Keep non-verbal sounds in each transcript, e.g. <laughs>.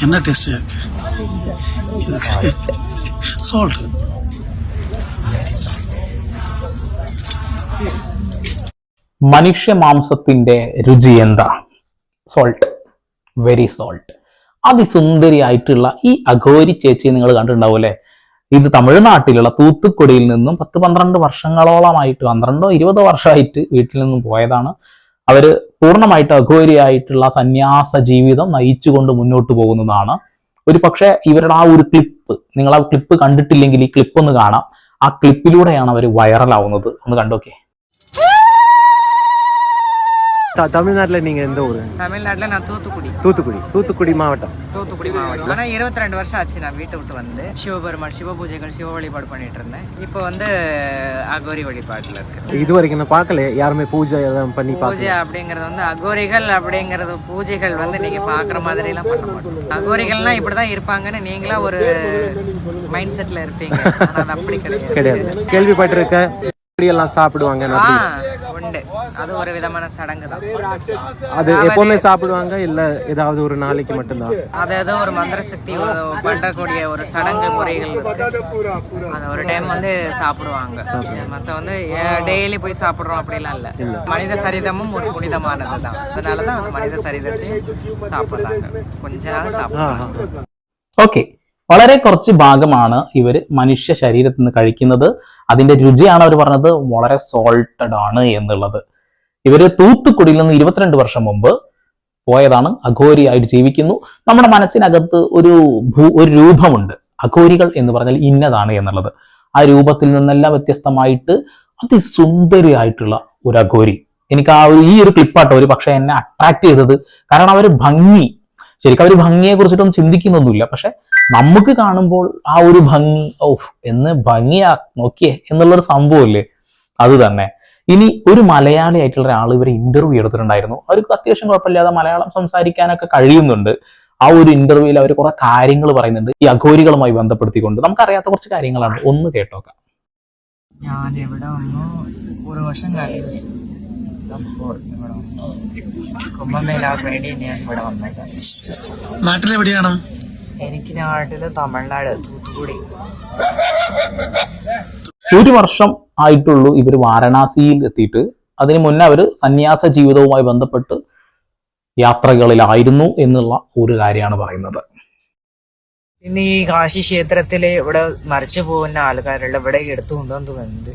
എന്നാ taste salt മനുഷ്യ മാംസത്തിന്റെ രുചി എന്താ? സോൾട്ട് വെരി സോൾട്ട് അതിസുന്ദരിയായിട്ടുള്ള ഈ അഘോരി ചേച്ചി നിങ്ങൾ കണ്ടിട്ടുണ്ടാവൂലേ ഇത് തമിഴ്നാട്ടിലുള്ള തൂത്തുക്കുടിയിൽ നിന്നും പത്ത് പന്ത്രണ്ട് വർഷങ്ങളോളമായിട്ട് പന്ത്രണ്ടോ ഇരുപതോ വർഷമായിട്ട് വീട്ടിൽ നിന്നും പോയതാണ്. അവർ പൂർണമായിട്ട് അഘോരിയായിട്ടുള്ള സന്യാസ ജീവിതം നയിച്ചുകൊണ്ട് മുന്നോട്ട് പോകുന്നതാണ്. ഒരു പക്ഷേ ഇവരുടെ ആ ഒരു ക്ലിപ്പ് നിങ്ങൾ ആ ക്ലിപ്പ് കണ്ടിട്ടില്ലെങ്കിൽ ഈ ക്ലിപ്പ് ഒന്ന് കാണാം. ആ ക്ലിപ്പിലൂടെയാണ് അവർ വൈറലാവുന്നത് ഒന്ന് കണ്ടോക്കെ. தமிழ்நாட்டுல நீங்க எந்த ஊரு? தமிழ்நாட்டில் நான் தூத்துக்குடி. தூத்துக்குடி. தூத்துக்குடி மாவட்டம். தூத்துக்குடி மாவட்டம். ஆனால் இருபத்தி ரெண்டு வருஷம் ஆச்சு நான் வீட்டை விட்டு வந்து. சிவபெருமான் சிவ பூஜைகள் சிவ வழிபாடு பண்ணிட்டு இருந்தேன். இப்போ வந்து அகோரி வழிபாட்டில் இருக்கு இது வரைக்கும் நான் பார்க்கல யாருமே பூஜை எல்லாம் பண்ணி பூஜை அப்படிங்கிறது வந்து அகோரிகள் அப்படிங்கிறது பூஜைகள் வந்து நீங்க பாக்குற மாதிரி எல்லாம் பண்ண மாட்டோம். அகோரிகள்லாம் இப்படிதான் இருப்பாங்கன்னு நீங்களா ஒரு மைண்ட் செட்ல இருப்பீங்க. அது அப்படி கிடையாது. கிடையாது. கேள்விப்பட்டிருக்க இப்படி எல்லாம் சாப்பிடுவாங்க அது ஒரு விதமான சடங்கு தான் அது எப்பவுமே சாப்பிடுவாங்க இல்ல ஏதாவது ஒரு நாளைக்கு மட்டும்தான் அது ஏதோ ஒரு மந்திர சக்தி ஒரு பண்ணக்கூடிய ஒரு சடங்கு முறைகள் இருக்கு அது ஒரு டைம் வந்து சாப்பிடுவாங்க மற்ற வந்து டெய்லி போய் சாப்பிடுறோம் அப்படிலாம் இல்ல மனித சரிதமும் ஒரு புனிதமானது தான் அதனாலதான் அந்த மனித சரிதத்தையும் சாப்பிடுறாங்க கொஞ்ச நாள் ஆ, சாப்பிடுறாங்க ஆ. ഓക്കെ വളരെ കുറച്ച് ഭാഗമാണ് ഇവർ മനുഷ്യ ശരീരത്തിൽ നിന്ന് കഴിക്കുന്നത് അതിന്റെ രുചിയാണ് അവർ പറഞ്ഞത് വളരെ സോൾട്ടഡ് ആണ് എന്നുള്ളത് ഇവർ തൂത്തുക്കുടിയിൽ നിന്ന് ഇരുപത്തിരണ്ട് വർഷം മുമ്പ് പോയതാണ്. അഘോരിയായിട്ട് ജീവിക്കുന്നു. നമ്മുടെ മനസ്സിനകത്ത് ഒരു ഭൂ- ഒരു രൂപമുണ്ട്. അഘോരികൾ എന്ന് പറഞ്ഞാൽ ഇന്നതാണ് എന്നുള്ളത്. ആ രൂപത്തിൽ നിന്നെല്ലാം വ്യത്യസ്തമായിട്ട് അതിസുന്ദരിയായിട്ടുള്ള ഒരു അഘോരി. എനിക്ക് ആ ഒരു ഈ ഒരു ക്ലിപ്പാട്ടോ ഒരു പക്ഷെ എന്നെ അട്രാക്ട് ചെയ്തത് കാരണം അവർ ഭംഗി. ശരിക്കും അവർ ഭംഗിയെ കുറിച്ചിട്ടൊന്നും ചിന്തിക്കുന്നൊന്നുമില്ല. പക്ഷെ നമുക്ക് കാണുമ്പോൾ ആ ഒരു ഭംഗി ഓ എന്ന് ഭംഗിയാ നോക്കിയേ എന്നുള്ളൊരു സംഭവമില്ലേ അത് തന്നെ. ഇനി ഒരു മലയാളി ആയിട്ടുള്ള ഒരാൾ ഇവരെ ഇന്റർവ്യൂ എടുത്തിട്ടുണ്ടായിരുന്നു. അവർക്ക് അത്യാവശ്യം കുഴപ്പമില്ലാതെ മലയാളം സംസാരിക്കാനൊക്കെ കഴിയുന്നുണ്ട്. ആ ഒരു ഇന്റർവ്യൂവിൽ അവർ കുറെ കാര്യങ്ങൾ പറയുന്നുണ്ട്. ഈ അഘോരികളുമായി ബന്ധപ്പെടുത്തിക്കൊണ്ട്. നമുക്കറിയാത്ത കുറച്ച് കാര്യങ്ങളാണ്. ഒന്ന് കേട്ടോക്കാം. ഞാൻ ഇവിടെ വന്നു. ഒരു വർഷം കഴിഞ്ഞു. നാട്ടിലെവിടെയാണ്? എനിക്ക് നാട്ടിൽ തമിഴ്നാട് തൂത്തുക്കുടി. ഒരു വർഷം ആയിട്ടുള്ളൂ ഇവർ വാരണാസിയിൽ എത്തിയിട്ട്. അതിനു മുന്നേ അവർ സന്യാസ ജീവിതവുമായി ബന്ധപ്പെട്ട് യാത്രകളിലായിരുന്നു എന്നുള്ള ഒരു കാര്യമാണ് പറയുന്നത്. പിന്നെ ഈ കാശി ക്ഷേത്രത്തിലെ ഇവിടെ മറിച്ചു പോകുന്ന ആൾക്കാരുള്ള ഇവിടെ എടുത്തു കൊണ്ടുവന്ന് വന്നത്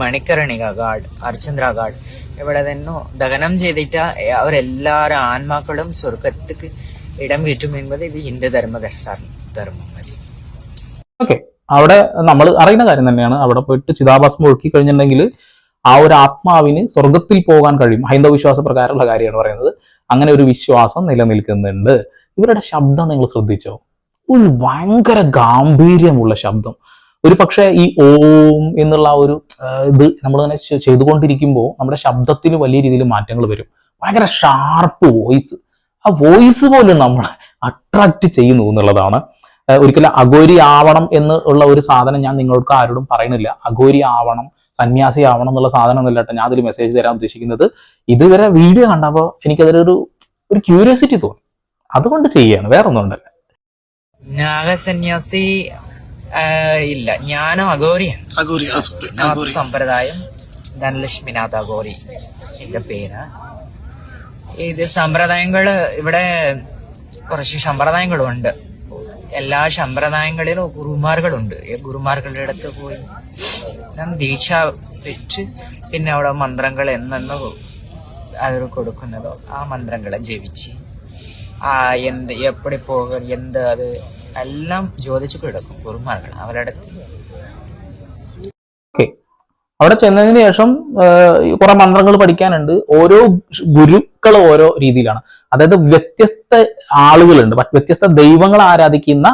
മണിക്കർണിക ഗാഡ് അർച്ചന്ദ്ര ഗാഡ്. ഇവിടെ തന്നെ ദഹനം ചെയ്തിട്ട് അവരെല്ലാരും ആത്മാക്കളും സ്വർഗത്തേക്ക് ഇടം കയറ്റും എന്നത് ഇത് ഹിന്ദു ധർമ്മ ധർമ്മം. ഓക്കെ. അവിടെ നമ്മൾ അറിയുന്ന കാര്യം തന്നെയാണ്. അവിടെ പോയിട്ട് ചിതാഭാസം ഒഴുക്കി കഴിഞ്ഞിട്ടുണ്ടെങ്കിൽ ആ ഒരു ആത്മാവിന് സ്വർഗത്തിൽ പോകാൻ കഴിയും. ഹൈന്ദവ വിശ്വാസ പ്രകാരമുള്ള കാര്യമാണ് പറയുന്നത്. അങ്ങനെ ഒരു വിശ്വാസം നിലനിൽക്കുന്നുണ്ട്. ഇവരുടെ ശബ്ദം നിങ്ങൾ ശ്രദ്ധിച്ചോ? ഒരു ഭയങ്കര ഗാംഭീര്യമുള്ള ശബ്ദം. ഒരു പക്ഷേ ഈ ഓം എന്നുള്ള ഒരു ഇത് നമ്മൾ തന്നെ ചെയ്തുകൊണ്ടിരിക്കുമ്പോൾ നമ്മുടെ ശബ്ദത്തിന് വലിയ രീതിയിൽ മാറ്റങ്ങൾ വരും. ഭയങ്കര ഷാർപ്പ് വോയിസ്. ആ വോയിസ് പോലും നമ്മളെ അട്രാക്ട് ചെയ്യുന്നു എന്നുള്ളതാണ് ഒരിക്കലും അഘോരി ആവണം എന്ന് ഉള്ള ഒരു സാധനം ഞാൻ നിങ്ങൾക്ക് ആരോടും പറയുന്നില്ല. അഗോരി ആവണം സന്യാസി ആവണം എന്നുള്ള സാധനം ഒന്നുമില്ല കേട്ടോ. ഞാൻ അതിൽ മെസ്സേജ് തരാൻ ഉദ്ദേശിക്കുന്നത് ഇതുവരെ വീഡിയോ കണ്ടപ്പോൾ എനിക്കതിലൊരു ഒരു ക്യൂരിയോസിറ്റി തോന്നി. അതുകൊണ്ട് ചെയ്യാണ് വേറെ ഒന്നും ഉണ്ടല്ല നാഗസന്യാസി ഇല്ല. ഞാനും അഘോരിയാണ്. അഗോരി സമ്പ്രദായം ധനലക്ഷ്മിനാഥ് നാഥ അഗോരി എന്റെ പേര്. ഇത് സമ്പ്രദായങ്ങൾ ഇവിടെ കുറച്ച് സമ്പ്രദായങ്ങളുണ്ട്. എല്ലാ സമ്പ്രദായങ്ങളിലും ഗുരുമാർഗളുണ്ട് ഗുരുമാർഗളുടെ അടുത്ത് പോയി ഞാൻ ദീക്ഷ വെച്ച് പിന്നെ അവിടെ മന്ത്രങ്ങൾ എന്നെന്ന് അവർ കൊടുക്കുന്നതോ. ആ മന്ത്രങ്ങളെ ജപിച്ച് ആ എന്ത് എപ്പടി പോക എന്ത് അത് എല്ലാം ചോദിച്ചു കിടക്കും ഗുരുമാർഗൾ അവരുടെ അടുത്ത്. അവിടെ ചെന്നതിന് ശേഷം കുറെ മന്ത്രങ്ങൾ പഠിക്കാനുണ്ട്. ഓരോ ഗുരുക്കൾ ഓരോ രീതിയിലാണ്. അതായത് വ്യത്യസ്ത ആളുകളുണ്ട്. വ്യത്യസ്ത ദൈവങ്ങൾ ആരാധിക്കുന്ന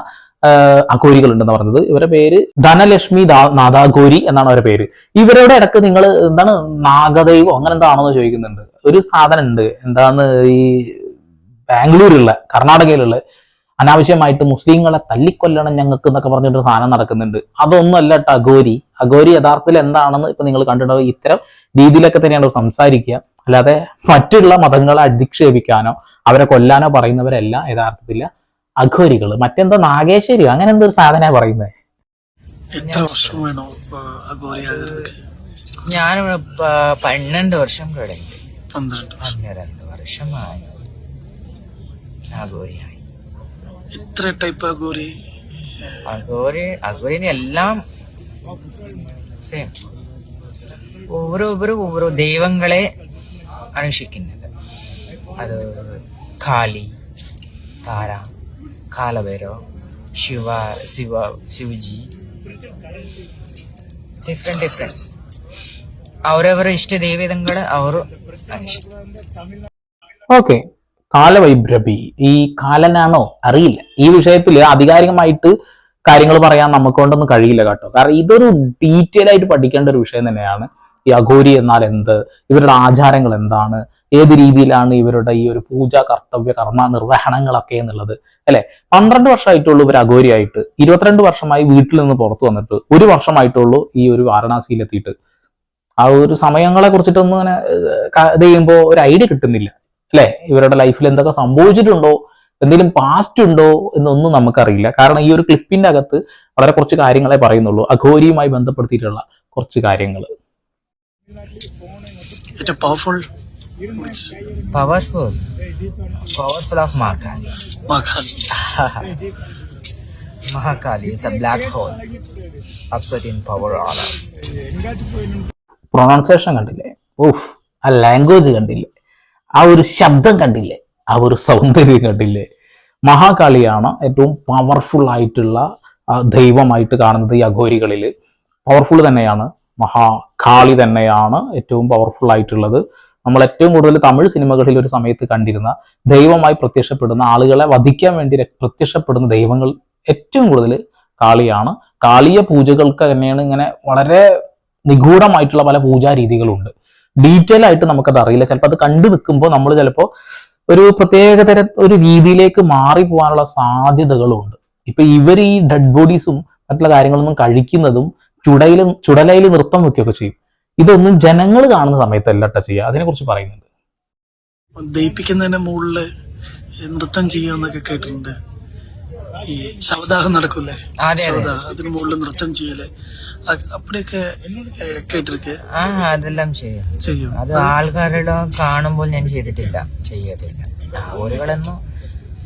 അഘോരികളുണ്ടെന്ന് പറഞ്ഞത്. ഇവരുടെ പേര് ധനലക്ഷ്മി നാദാഘോരി എന്നാണ് അവരുടെ പേര്. ഇവരുടെ ഇടയ്ക്ക് നിങ്ങൾ എന്താണ് നാഗദൈവം അങ്ങനെ എന്താണെന്ന് ചോദിക്കുന്നുണ്ട്. ഒരു സാധനം ഉണ്ട് എന്താന്ന് ഈ ബാംഗ്ലൂരിലുള്ള കർണാടകയിലുള്ള അനാവശ്യമായിട്ട് മുസ്ലിങ്ങളെ തല്ലിക്കൊല്ലണം ഞങ്ങൾക്ക് എന്നൊക്കെ പറഞ്ഞിട്ട് ഒരു സാധനം നടക്കുന്നുണ്ട്. അതൊന്നും അല്ല കേട്ടോ അഗോരി അഘോരി യഥാർത്ഥത്തിൽ എന്താണെന്ന് ഇപ്പൊ നിങ്ങൾ കണ്ടിട്ടുണ്ടാവും. ഇത്തരം രീതിയിലൊക്കെ തന്നെയാണ് സംസാരിക്കുക. അല്ലാതെ മറ്റുള്ള മതങ്ങളെ അധിക്ഷേപിക്കാനോ അവരെ കൊല്ലാനോ പറയുന്നവരല്ല യഥാർത്ഥത്തിൽ അഘോരികൾ. മറ്റെന്തോ നാഗേശ്വരിയോ? അങ്ങനെ എന്തോ ഒരു സാധന പറയുന്നത് എത്ര വർഷം വേണോ ഞാൻ പന്ത്രണ്ട് വർഷം തുടങ്ങി പന്ത്രണ്ട് പന്ത്രണ്ട് വർഷമായി അഗോരിയായി എത്ര ടൈപ്പ് അഗോരി അഗോരി അഗോരിന് എല്ലാം സെയിം ഓരോവരും ഓരോ ദൈവങ്ങളെ അനുഷ്ഠിക്കുന്നത് അത് കാളി താര കാലഭൈരവ് ശിവ ശിവ ശിവജി. ഡിഫറെന്റ് ഡിഫറെന്റ് ಅವರವರ ಇಷ್ಟ ದೇವೇದಂಗಳ ಅವರು ಓಕೆ ഓക്കെ കാലവൈഭ്രവി. ഈ കാലനാണോ? അറിയില്ല. ഈ വിഷയത്തിൽ ആധികാരികമായിട്ട് കാര്യങ്ങൾ പറയാൻ നമുക്ക് കൊണ്ടൊന്നും കഴിയില്ല കേട്ടോ. കാരണം ഇതൊരു ഡീറ്റെയിൽ ആയിട്ട് പഠിക്കേണ്ട ഒരു വിഷയം തന്നെയാണ് ഈ അഘോരി എന്നാൽ എന്ത് ഇവരുടെ ആചാരങ്ങൾ എന്താണ് ഏത് രീതിയിലാണ് ഇവരുടെ ഈ ഒരു പൂജ കർത്തവ്യ കർമ്മ നിർവഹണങ്ങളൊക്കെ എന്നുള്ളത്. അല്ലെ? പന്ത്രണ്ട് വർഷമായിട്ടുള്ളൂ ഇവർ അഘോരിയായിട്ട്. ഇരുപത്തിരണ്ട് വർഷമായി വീട്ടിൽ നിന്ന് പുറത്തു വന്നിട്ട് ഒരു വർഷമായിട്ടുള്ളൂ ഈ ഒരു വാരണാസിയിലെത്തിയിട്ട് ആ ഒരു സമയങ്ങളെ കുറിച്ചിട്ടൊന്നും ഇങ്ങനെ ഏഹ്, ഇത് ചെയ്യുമ്പോൾ ഒരു ഐഡിയ കിട്ടുന്നില്ല. അല്ലെ? ഇവരുടെ ലൈഫിൽ എന്തൊക്കെ സംഭവിച്ചിട്ടുണ്ടോ? എന്തെങ്കിലും പാസ്റ്റ് ഉണ്ടോ എന്നൊന്നും നമുക്കറിയില്ല. കാരണം ഈ ഒരു ക്ലിപ്പിന്റെ അകത്ത് വളരെ കുറച്ച് കാര്യങ്ങളെ പറയുന്നുള്ളൂ. അഘോരിയുമായി ബന്ധപ്പെടുത്തിയിട്ടുള്ള കുറച്ച് കാര്യങ്ങൾ powerful powerful powerful of Mahakali black hole, power pronunciation കണ്ടില്ലേ? ഓഫ് ആ ലാംഗ്വേജ് കണ്ടില്ലേ? ആ ഒരു ശബ്ദം കണ്ടില്ലേ? ആ ഒരു സൗന്ദര്യം കണ്ടില്ലേ? മഹാകാളിയാണ് ഏറ്റവും പവർഫുൾ ആയിട്ടുള്ള ദൈവമായിട്ട് കാണുന്നത് ഈ അഘോരികളിൽ പവർഫുൾ തന്നെയാണ്. മഹാകാളി തന്നെയാണ് ഏറ്റവും പവർഫുൾ ആയിട്ടുള്ളത്. നമ്മൾ ഏറ്റവും കൂടുതൽ തമിഴ് സിനിമകളിൽ ഒരു സമയത്ത് കണ്ടിരുന്ന ദൈവമായി പ്രത്യക്ഷപ്പെടുന്ന ആളുകളെ വധിക്കാൻ വേണ്ടി പ്രത്യക്ഷപ്പെടുന്ന ദൈവങ്ങൾ ഏറ്റവും കൂടുതൽ കാളിയാണ്. കാളിയ പൂജകൾക്ക് തന്നെയാണ് ഇങ്ങനെ വളരെ നിഗൂഢമായിട്ടുള്ള പല പൂജാ രീതികളുണ്ട്. ഡീറ്റെയിൽ ആയിട്ട് നമുക്കത് അറിയില്ല. ചിലപ്പോൾ അത് കണ്ടു നിൽക്കുമ്പോൾ നമ്മൾ ചിലപ്പോൾ ഒരു പ്രത്യേക തര ഒരു രീതിയിലേക്ക് മാറി പോകാനുള്ള സാധ്യതകളുണ്ട്. ഇപ്പൊ ഇവർ ഈ ഡെഡ് ബോഡീസും മറ്റുള്ള കാര്യങ്ങളൊന്നും കഴിക്കുന്നതും ചുടയിലും ചുടലയിൽ നൃത്തം വെക്കുകയൊക്കെ ചെയ്യും. ഇതൊന്നും ജനങ്ങൾ കാണുന്ന സമയത്തല്ല കേട്ടോ ചെയ്യുക. അതിനെക്കുറിച്ച് പറയുന്നുണ്ട്. ദയിപ്പിക്കുന്നതിന് മുകളിൽ നൃത്തം ചെയ്യുമെന്നൊക്കെ കേട്ടിട്ടുണ്ട്. ഈ ശവദാഹം നടക്കൂലേ ശവദാഹം. അതിന് മുകളിൽ നൃത്തം ചെയ്യൽ. അപ്പടിയൊക്കെ ആ അതെല്ലാം ചെയ്യും. ചെയ്യും. അത് ആൾക്കാരുടെ കാണുമ്പോൾ ഞാൻ ചെയ്തിട്ടില്ല. ചെയ്യത്തില്ല. ഓരുകളൊന്നും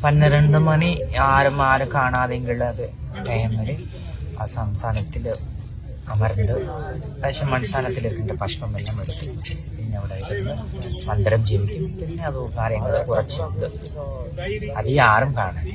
പന്ത്രണ്ട് മണി ആരും ആരും കാണാതെങ്കിൽ അത് ടൈമിൽ ആ സംസ്ഥാനത്തിൽ അമർന്ന് പക്ഷെ ഭക്ഷണം എല്ലാം എടുത്ത് പിന്നെ അവിടെ ഇരുന്ന് മന്ത്രം ജീവിക്കും. പിന്നെ അത് കാര്യങ്ങൾ കുറച്ചുണ്ട്. അത് ഈ ആരും കാണാനില്ല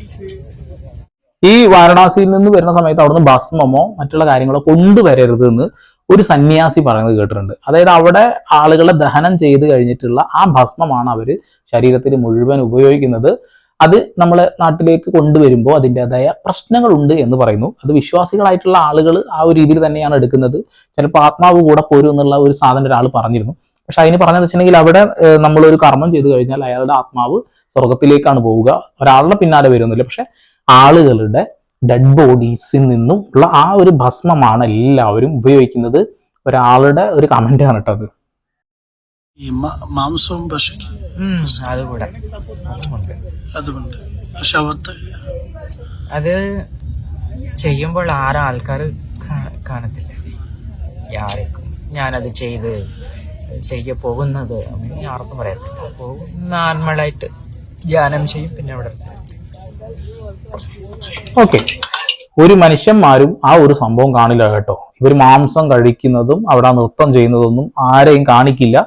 ഈ വാരണാസിയിൽ നിന്ന് വരുന്ന സമയത്ത് അവിടുന്ന് ഭസ്മമോ മറ്റുള്ള കാര്യങ്ങളോ കൊണ്ടുവരരുത് എന്ന് ഒരു സന്യാസി പറയുന്നത് കേട്ടിട്ടുണ്ട്. അതായത് അവിടെ ആളുകളെ ദഹനം ചെയ്ത് കഴിഞ്ഞിട്ടുള്ള ആ ഭസ്മമാണ് അവർ ശരീരത്തിൽ മുഴുവൻ ഉപയോഗിക്കുന്നത്. അത് നമ്മളെ നാട്ടിലേക്ക് കൊണ്ടുവരുമ്പോൾ അതിന്റെതായ പ്രശ്നങ്ങളുണ്ട് എന്ന് പറയുന്നു. അത് വിശ്വാസികളായിട്ടുള്ള ആളുകൾ ആ ഒരു രീതിയിൽ തന്നെയാണ് എടുക്കുന്നത്. ചിലപ്പോൾ ആത്മാവ് കൂടെ പോരും എന്നുള്ള ഒരു സാധനം ഒരാൾ പറഞ്ഞിരുന്നു. പക്ഷെ അതിന് പറഞ്ഞതെന്ന് വെച്ചിട്ടുണ്ടെങ്കിൽ അവിടെ നമ്മളൊരു കർമ്മം ചെയ്തു കഴിഞ്ഞാൽ അയാളുടെ ആത്മാവ് സ്വർഗത്തിലേക്കാണ് പോവുക. ഒരാളുടെ പിന്നാലെ വരുന്നില്ല. പക്ഷെ ആളുകളുടെ ഡെഡ് ബോഡീസിൽ നിന്നും ഉള്ള ആ ഒരു ഭസ്മമാണ് എല്ലാവരും ഉപയോഗിക്കുന്നത്. ഒരാളുടെ ഒരു കമന്റ് ആണ് കേട്ടോ അത്. മാംസവും ഭക്ഷിക്കും ഉം അതുകൂടെ. അതുകൊണ്ട്. അത് ചെയ്യുമ്പോൾ ആരും ആൾക്കാർ കാണത്തില്ല. ആർക്കും ഞാനത് ചെയ്ത് ചെയ്യ പോകുന്നത് അങ്ങനെ ആർക്കും പറയത്തില്ല. പോകും നോർമലായിട്ട് ധ്യാനം ചെയ്യും പിന്നെ അവിടെ ഓക്കെ ഒരു മനുഷ്യന്മാരും ആ ഒരു സംഭവം കാണില്ല കേട്ടോ. ഇവർ മാംസം കഴിക്കുന്നതും അവിടെ നൃത്തം ചെയ്യുന്നതൊന്നും ആരെയും കാണിക്കില്ല.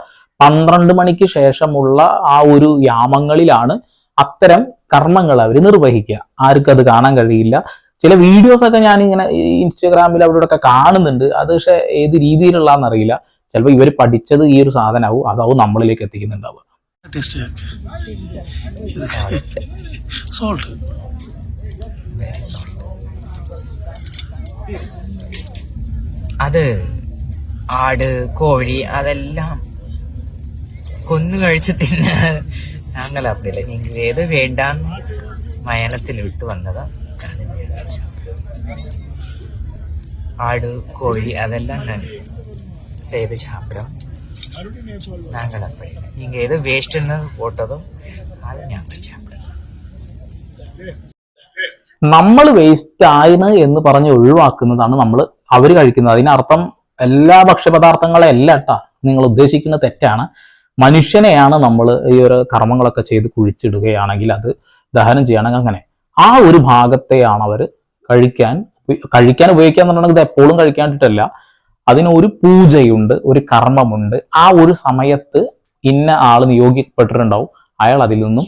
പന്ത്രണ്ട് മണിക്ക് ശേഷമുള്ള ആ ഒരു യാമങ്ങളിലാണ് അത്തരം കർമ്മങ്ങൾ അവർ നിർവഹിക്കുക. ആർക്കും അത് കാണാൻ കഴിയില്ല. ചില വീഡിയോസ് ഒക്കെ ഞാൻ ഇങ്ങനെ ഇൻസ്റ്റഗ്രാമിൽ അവിടെ ഒക്കെ കാണുന്നുണ്ട്. അത് പക്ഷെ ഏത് രീതിയിലുള്ളതെന്നറിയില്ല ചിലപ്പോൾ ഇവർ പഠിച്ചത് ഈ ഒരു സാധനമാവും അതാവും നമ്മളിലേക്ക് എത്തിക്കുന്നുണ്ടാവുക. അത് ആട് കോഴി അതെല്ലാം കൊന്നു കഴിച്ച് തിന്ന ഞങ്ങൾ നിങ്ങൾ ഏത് വേണ്ട മയനത്തിൽ വിട്ട് വന്നതാ ആട് കോഴി അതെല്ലാം ഞാൻ ചെയ്ത് ശാപ്രം ഞങ്ങൾ അപ്പഴ ഇങ്ങ ഏത് വേസ്റ്റ് നിന്ന് പോട്ടതും അത് ഞങ്ങൾ ശാപ്രം നമ്മൾ വേസ്റ്റ് ആയിന് എന്ന് പറഞ്ഞ് ഒഴിവാക്കുന്നതാണ് നമ്മൾ അവർ കഴിക്കുന്നത്. അതിനർത്ഥം എല്ലാ ഭക്ഷ്യപദാർത്ഥങ്ങളെ അല്ല കേട്ടാ നിങ്ങൾ ഉദ്ദേശിക്കുന്ന തെറ്റാണ്. മനുഷ്യനെയാണ് നമ്മൾ ഈ ഒരു കർമ്മങ്ങളൊക്കെ ചെയ്ത് കുഴിച്ചിടുകയാണെങ്കിൽ അത് ദഹനം ചെയ്യണമെങ്കിൽ അങ്ങനെ. ആ ഒരു ഭാഗത്തെയാണ് അവർ കഴിക്കാൻ കഴിക്കാൻ ഉപയോഗിക്കുക എന്നുണ്ടെങ്കിൽ എപ്പോഴും കഴിക്കാണ്ടിട്ടല്ല. അതിന് ഒരു പൂജയുണ്ട് ഒരു കർമ്മമുണ്ട്. ആ ഒരു സമയത്ത് ഇന്ന ആൾ നിയോഗിക്കപ്പെട്ടിട്ടുണ്ടാവും. അയാൾ അതിൽ നിന്നും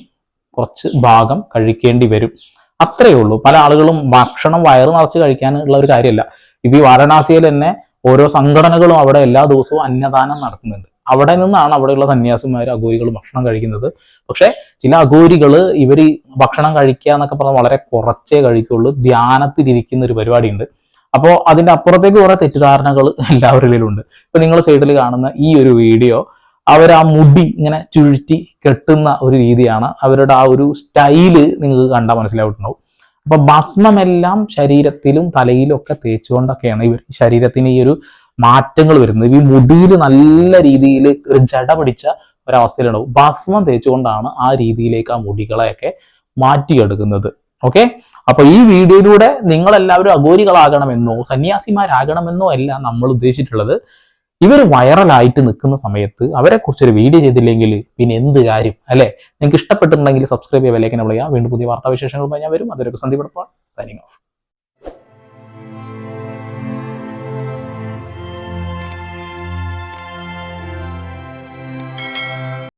കുറച്ച് ഭാഗം കഴിക്കേണ്ടി വരും. അത്രയേ ഉള്ളൂ. പല ആളുകളും ഭക്ഷണം വയറ് നിറച്ച് കഴിക്കാനുള്ള ഒരു കാര്യമല്ല. ഇപ്പൊ ഈ വാരണാസിയിൽ തന്നെ ഓരോ സംഘടനകളും അവിടെ എല്ലാ ദിവസവും അന്നദാനം നടത്തുന്നുണ്ട്. അവിടെ നിന്നാണ് അവിടെയുള്ള സന്യാസിമാർ അഘോരികൾ ഭക്ഷണം കഴിക്കുന്നത്. പക്ഷെ ചില അഗോരികൾ ഇവർ ഭക്ഷണം കഴിക്കുക എന്നൊക്കെ പറഞ്ഞാൽ വളരെ കുറച്ചേ കഴിക്കുള്ളൂ. ധ്യാനത്തിലിരിക്കുന്ന ഒരു പരിപാടിയുണ്ട്. അപ്പോൾ അതിന്റെ അപ്പുറത്തേക്ക് കുറെ തെറ്റിദ്ധാരണകൾ <laughs> എല്ലാവരിലും ഉണ്ട് ഇപ്പൊ നിങ്ങൾ സൈഡിൽ കാണുന്ന ഈ ഒരു വീഡിയോ അവർ ആ മുടി ഇങ്ങനെ ചുഴറ്റി കെട്ടുന്ന ഒരു രീതിയാണ് അവരുടെ ആ ഒരു സ്റ്റൈൽ നിങ്ങൾക്ക് കണ്ടാൽ മനസ്സിലായിട്ടുണ്ടാവും. അപ്പൊ ഭസ്മമെല്ലാം ശരീരത്തിലും തലയിലും ഒക്കെ തേച്ചുകൊണ്ടൊക്കെയാണ് ഇവർ ശരീരത്തിന് ഈ ഒരു മാറ്റങ്ങൾ വരുന്നത്. ഈ മുടിയിൽ നല്ല രീതിയിൽ ഒരു ജട പിടിച്ച ഒരവസ്ഥയിലുണ്ടാവും. ഭസ്മം തേച്ചുകൊണ്ടാണ് ആ രീതിയിലേക്ക് ആ മുടികളെയൊക്കെ മാറ്റിയെടുക്കുന്നത്. ഓക്കെ? അപ്പൊ ഈ വീഡിയോയിലൂടെ നിങ്ങളെല്ലാവരും അഘോരികളാകണമെന്നോ സന്യാസിമാരാകണമെന്നോ അല്ല നമ്മൾ ഉദ്ദേശിച്ചിട്ടുള്ളത്. ഇവർ വൈറലായിട്ട് നിൽക്കുന്ന സമയത്ത് അവരെ കുറിച്ചൊരു വീഡിയോ ചെയ്തില്ലെങ്കിൽ പിന്നെ എന്ത് കാര്യം അല്ലെ? നിങ്ങൾക്ക് ഇഷ്ടപ്പെട്ടിട്ടുണ്ടെങ്കിൽ സബ്സ്ക്രൈബ് വിലയ്ക്ക് നമ്മൾ ചെയ്യാം വീണ്ടും പുതിയ വാർത്താവിശേഷങ്ങളുമായി ഞാൻ വരും. അതൊരു സന്ദീപ് സൈനിങ് ഓഫ്